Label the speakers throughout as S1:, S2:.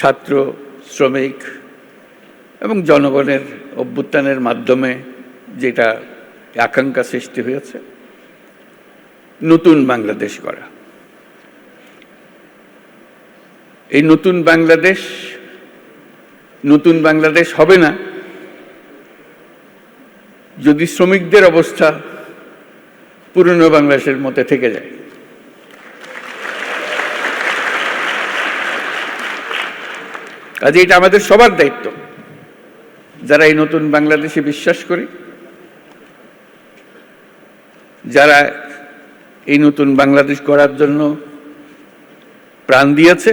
S1: ছাত্র, শ্রমিক এবং জনগণের অভ্যুত্থানের মাধ্যমে যেটা আকাঙ্ক্ষা সৃষ্টি হয়েছে, নতুন বাংলাদেশ করা এই নতুন বাংলাদেশ নতুন বাংলাদেশ হবে না যদি শ্রমিকদের অবস্থা পুরনো বাংলাদেশের মতে থেকে যায়। কাজে এটা আমাদের সবার দায়িত্ব। যারা এই নতুন বাংলাদেশে বিশ্বাস করি, যারা এই নতুন বাংলাদেশ গড়ার জন্য প্রাণ দিয়েছে,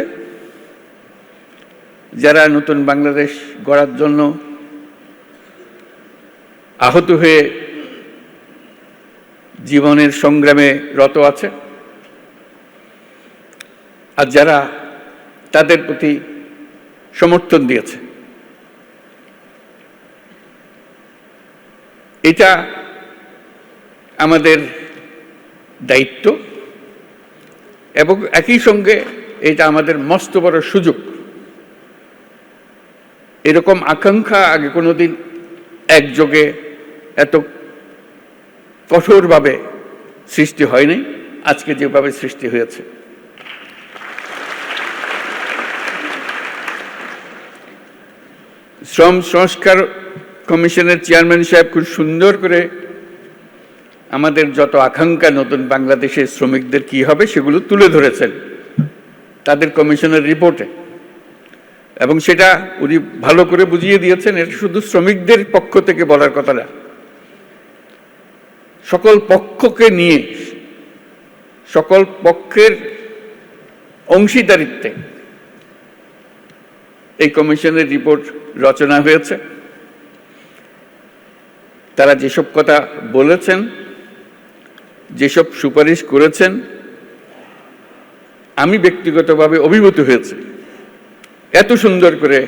S1: যারা নতুন বাংলাদেশ গড়ার জন্য আহত হয়ে জীবনের সংগ্রামে রত আছে, আর যারা তাদের প্রতি সমর্থন দিয়েছে। এটা আমাদের দায়িত্ব এবং একই সঙ্গে এটা আমাদের মস্ত বড় সুযোগ। এরকম আকাঙ্ক্ষা আগে কোনোদিন একযোগে এত কঠোরভাবে সৃষ্টি হয়নি। আজকে যেভাবে সৃষ্টি হয়েছে। শ্রম সংস্কার কমিশনের চেয়ারম্যান সাহেব খুব সুন্দর করে আমাদের যত আকাঙ্ক্ষা নতুন বাংলাদেশের শ্রমিকদের কি হবে সেগুলো তুলে ধরেছেন তাদের কমিশনের রিপোর্টে। এবং সেটা উনি ভালো করে বুঝিয়ে দিয়েছেন, এটা শুধু শ্রমিকদের পক্ষ থেকে বলার কথা না। সকল পক্ষকে নিয়ে, সকল পক্ষের অংশীদারিত্বে কমিশনের রিপোর্ট রচনা হয়েছে। তারা যেসব কথা বলেছেন, যেসব সুপারিশ করেছেন, আমি ব্যক্তিগতভাবে অভিভূত হয়েছে। এত সুন্দর করে,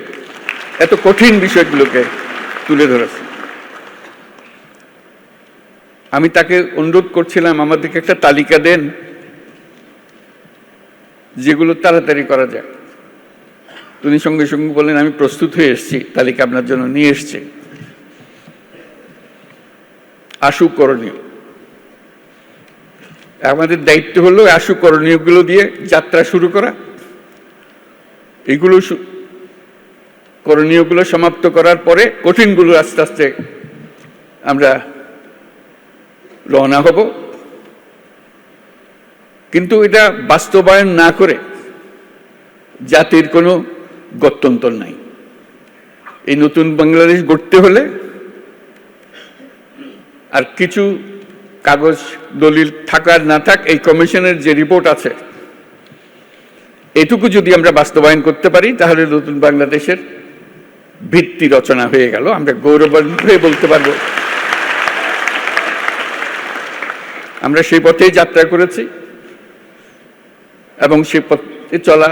S1: এত কঠিন বিষয়গুলোকে তুলে ধরেছে আমি তাকে অনুরোধ করছিলাম, আমাদেরকে একটা তালিকা দেন, যেগুলো তাড়াতাড়ি করা যায় তিনি সঙ্গে সঙ্গে বললেন, আমি প্রস্তুত হয়ে এসেছি, তালিকা আপনার জন্য নিয়ে এসছি। আশু করণীয়। আমাদের দায়িত্ব হলো আশু করণীয়গুলো দিয়ে যাত্রা শুরু করা। এগুলো করণীয়গুলো সমাপ্ত করার পরে কঠিনগুলো আস্তে আস্তে আমরা রওনা হব। কিন্তু এটা বাস্তবায়ন না করে জাতির কোনো গত্যন্তর নাই। এই নতুন বাংলাদেশ গড়তে হলে আর কিছু কাগজ দলিল থাকার না থাক, এই কমিশনের যে রিপোর্ট আছে, এটুকু যদি আমরা বাস্তবায়ন করতে পারি, তাহলে নতুন বাংলাদেশের ভিত্তি রচনা হয়ে গেল। আমরা গৌরবান্বিত হয়ে বলতে পারব। আমরা সেই পথেই যাত্রা করেছি এবং সেই পথে চলা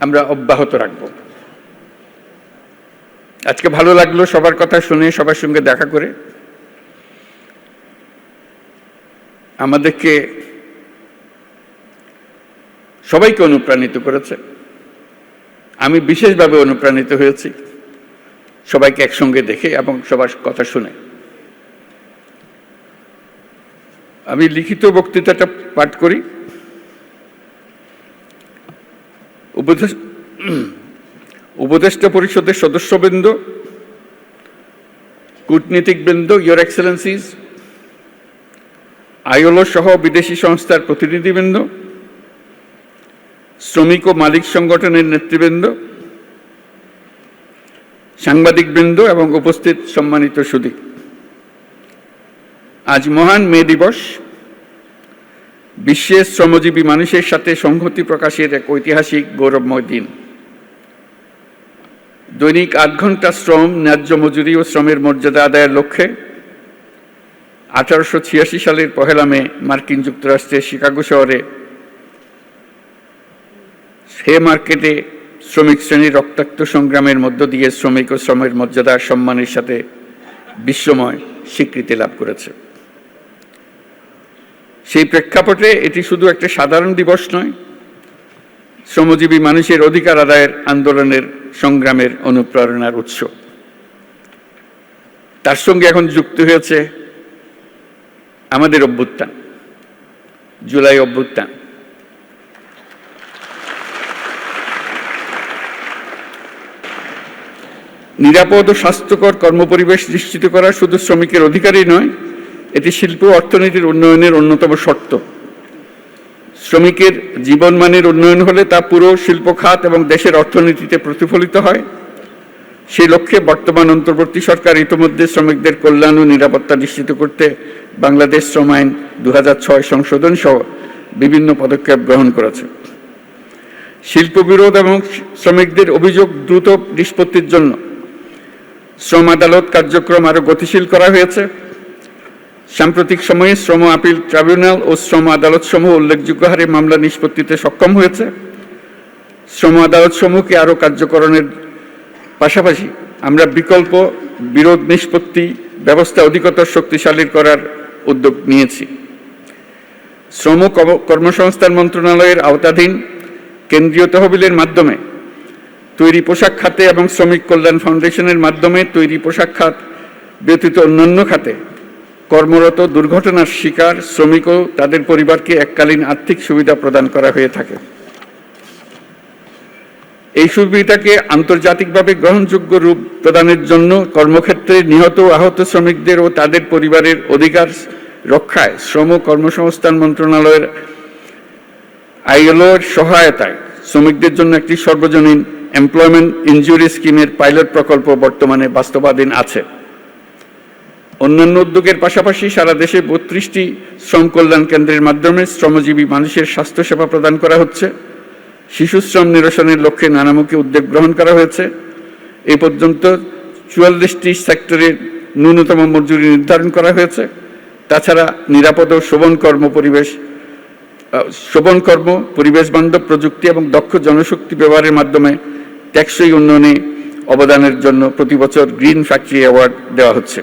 S1: আমরা অব্যাহত রাখব। আজকে ভালো লাগল সবার কথা শুনে, সবার সঙ্গে দেখা করে। আমাদেরকে সবাইকে অনুপ্রাণিত করেছে। আমি বিশেষভাবে অনুপ্রাণিত হয়েছি সবাইকে একসঙ্গে দেখে এবং সবার কথা শুনে। আমি লিখিত বক্তৃতাটা পাঠ করি। উপদেশ উপদেষ্টা পরিষদের সদস্যবৃন্দ, কূটনীতিকবৃন্দ ইয়োর এক্সেলেন্সিস আইওলো সহ বিদেশি সংস্থার প্রতিনিধিবৃন্দ, শ্রমিক ও মালিক সংগঠনের নেতৃবৃন্দ, সাংবাদিকবৃন্দ এবং উপস্থিত সম্মানিত সুদী। আজ মহান মে দিবস। বিশ্বের শ্রমজীবী মানুষের সাথে সংহতি প্রকাশের এক ঐতিহাসিক গৌরবময় দিন। দৈনিক আট ঘণ্টা শ্রম, ন্যায্য মজুরি ও শ্রমের মর্যাদা আদায়ের লক্ষ্যে আঠারোশো ছিয়াশি সালের পহেলা মে মার্কিন যুক্তরাষ্ট্রের শিকাগো শহরে হে মার্কেটে শ্রমিক শ্রেণির রক্তাক্ত সংগ্রামের মধ্য দিয়ে শ্রমিক ও শ্রমের মর্যাদা সম্মানের সাথে বিশ্বময় স্বীকৃতি লাভ করেছে। সেই প্রেক্ষাপটে এটি শুধু একটা সাধারণ দিবস নয়, শ্রমজীবী মানুষের অধিকার আদায়ের আন্দোলনের সংগ্রামের অনুপ্রেরণার উৎস। তার সঙ্গে এখন যুক্ত হয়েছে আমাদের অভ্যুত্থান, জুলাই অভ্যুত্থান। নিরাপদ ও স্বাস্থ্যকর কর্মপরিবেশ নিশ্চিত করা শুধু শ্রমিকের অধিকারই নয় এটি শিল্প অর্থনীতির উন্নয়নের অন্যতম শর্ত। শ্রমিকের জীবনমানের উন্নয়ন হলে তা পুরো শিল্প খাত এবং দেশের অর্থনীতিতে প্রতিফলিত হয়। সেই লক্ষ্যে বর্তমান অন্তর্বর্তী সরকার ইতিমধ্যে শ্রমিকদের কল্যাণ ও নিরাপত্তা নিশ্চিত করতে বাংলাদেশ শ্রম আইন দু হাজার ছয় সংশোধন সহ বিভিন্ন পদক্ষেপ গ্রহণ করেছে। শিল্প বিরোধ এবং শ্রমিকদের অভিযোগ দ্রুত নিষ্পত্তির জন্য শ্রম আদালত কার্যক্রম আরও গতিশীল করা হয়েছে। সাম্প্রতিক সময়ে শ্রম আপিল ট্রাইব্যুনাল ও শ্রম আদালত সমূহ উল্লেখযোগ্য হারে মামলা নিষ্পত্তিতে সক্ষম হয়েছে। শ্রম আদালত সমূহকে আরও কার্যকরণের পাশাপাশি আমরা বিকল্প বিরোধ নিষ্পত্তি ব্যবস্থা অধিকতর শক্তিশালী করার উদ্যোগ নিয়েছি। শ্রম কর্মসংস্থান মন্ত্রণালয়ের আওতাধীন কেন্দ্রীয় তহবিলের মাধ্যমে তৈরি পোশাক খাতে এবং শ্রমিক কল্যাণ ফাউন্ডেশনের মাধ্যমে তৈরি পোশাক খাত ব্যতীত অন্যান্য খাতে কর্মরত দুর্ঘটনার শিকার, শ্রমিক ও তাদের পরিবারকে এককালীন আর্থিক সুবিধা প্রদান করা হয়ে থাকে। এই সুবিধাকে আন্তর্জাতিকভাবে গ্রহণযোগ্য রূপ প্রদানের জন্য কর্মক্ষেত্রে নিহত আহত শ্রমিকদের ও তাদের পরিবারের অধিকার রক্ষায় শ্রম কর্মসংস্থান মন্ত্রণালয়ের আইএলওর সহায়তায় শ্রমিকদের জন্য একটি সর্বজনীন এমপ্লয়মেন্ট ইনজুরি স্কিমের পাইলট প্রকল্প বর্তমানে বাস্তবাধীন আছে। অন্যান্য উদ্যোগের পাশাপাশি সারা দেশে বত্রিশটি শ্রম কল্যাণ কেন্দ্রের মাধ্যমে শ্রমজীবী মানুষের স্বাস্থ্যসেবা প্রদান করা হচ্ছে। শিশু শ্রম নিরসনের লক্ষ্যে নানামুখী উদ্যোগ গ্রহণ করা হয়েছে। এ পর্যন্ত চুয়াল্লিশটি সেক্টরের ন্যূনতম মজুরি নির্ধারণ করা হয়েছে। তাছাড়া নিরাপদ ও শোভন কর্ম পরিবেশ শোভন কর্ম, পরিবেশ বান্ধব প্রযুক্তি এবং দক্ষ জনশক্তি ব্যবহারের মাধ্যমে টেকসই উন্নয়নে অবদানের জন্য প্রতি বছর গ্রিন ফ্যাক্টরি অ্যাওয়ার্ড দেওয়া হচ্ছে।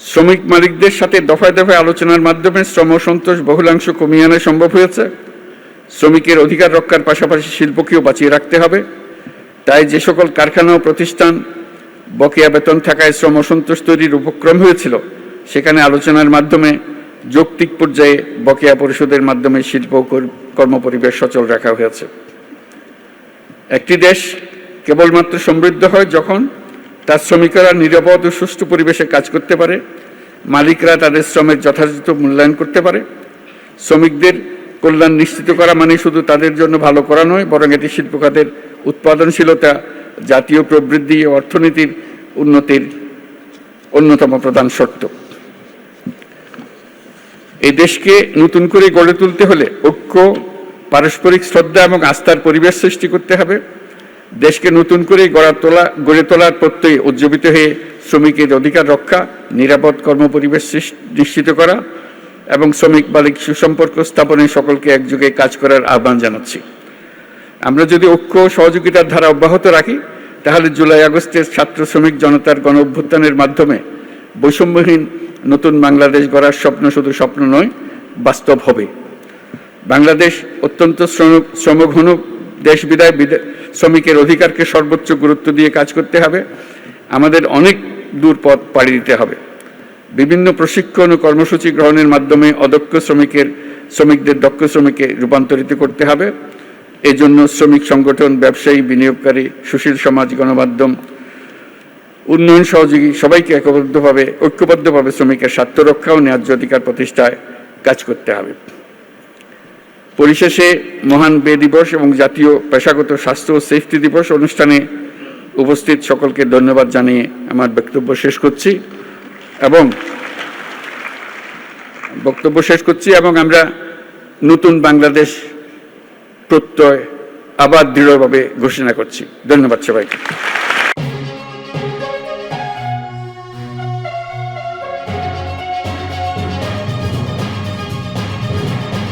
S1: শ্রমিক মালিকদের সাথে দফায় দফায় আলোচনার মাধ্যমে শ্রম সন্তোষ বহুলাংশ কমিয়ে আনা সম্ভব হয়েছে। শ্রমিকের অধিকার রক্ষার পাশাপাশি শিল্পকেও বাঁচিয়ে রাখতে হবে। তাই যে সকল কারখানা ও প্রতিষ্ঠান বকেয়া বেতন থাকায় শ্রম সন্তোষ তৈরির উপক্রম হয়েছিল, সেখানে আলোচনার মাধ্যমে যৌক্তিক পর্যায়ে বকেয়া পরিশোধের মাধ্যমে শিল্প কর্মপরিবেশ সচল রাখা হয়েছে। একটি দেশ কেবলমাত্র সমৃদ্ধ হয় যখন তার শ্রমিকরা নিরাপদ ও সুষ্ঠু পরিবেশে কাজ করতে পারে। মালিকরা তাদের শ্রমের যথাযথ মূল্যায়ন করতে পারে। শ্রমিকদের কল্যাণ নিশ্চিত করা মানে শুধু তাদের জন্য ভালো করা নয়, বরং এটি শিল্প খাতের উৎপাদনশীলতা, জাতীয় প্রবৃদ্ধি ও অর্থনীতির উন্নতির অন্যতম প্রধান শর্ত। এই দেশকে নতুন করে গড়ে তুলতে হলে ঐক্য, পারস্পরিক শ্রদ্ধা এবং আস্থার পরিবেশ সৃষ্টি করতে হবে। দেশকে নতুন করে গড়া তোলা, গড়ে তোলার প্রত্যয়ে উজ্জীবিত হয়ে শ্রমিকের অধিকার রক্ষা, নিরাপদ কর্মপরিবেশ নিশ্চিত করা এবং শ্রমিক মালিক সুসম্পর্ক স্থাপনে সকলকে একযোগে কাজ করার আহ্বান জানাচ্ছি। আমরা যদি ঐক্য সহযোগিতার ধারা অব্যাহত রাখি, তাহলে জুলাই আগস্টের ছাত্র শ্রমিক জনতার গণ অভ্যুত্থানের মাধ্যমে বৈষম্যহীন নতুন বাংলাদেশ গড়ার স্বপ্ন শুধু স্বপ্ন নয়, বাস্তব হবে। বাংলাদেশ অত্যন্ত শ্রমঘন দেশ বিদায় শ্রমিকের অধিকারকে সর্বোচ্চ গুরুত্ব দিয়ে কাজ করতে হবে। আমাদের অনেক দূর পথ পাড়ি দিতে হবে। বিভিন্ন প্রশিক্ষণ ও কর্মসূচি গ্রহণের মাধ্যমে অদক্ষ শ্রমিকের শ্রমিকদের দক্ষ শ্রমিকে রূপান্তরিত করতে হবে। এজন্য শ্রমিক সংগঠন, ব্যবসায়ী, বিনিয়োগকারী, সুশীল সমাজ, গণমাধ্যম, উন্নয়ন সহযোগী সবাইকে একবদ্ধভাবে ঐক্যবদ্ধভাবে শ্রমিকের স্বার্থ রক্ষা ও ন্যায্য অধিকার প্রতিষ্ঠায় কাজ করতে হবে। পরিশেষে মহান বে দিবস এবং জাতীয় পেশাগত স্বাস্থ্য ও সেফটি দিবস অনুষ্ঠানে উপস্থিত সকলকে ধন্যবাদ জানিয়ে আমার বক্তব্য শেষ করছি এবং বক্তব্য শেষ করছি এবং আমরা নতুন বাংলাদেশ প্রত্যয় আবার দৃঢ়ভাবে ঘোষণা করছি। ধন্যবাদ সবাইকে।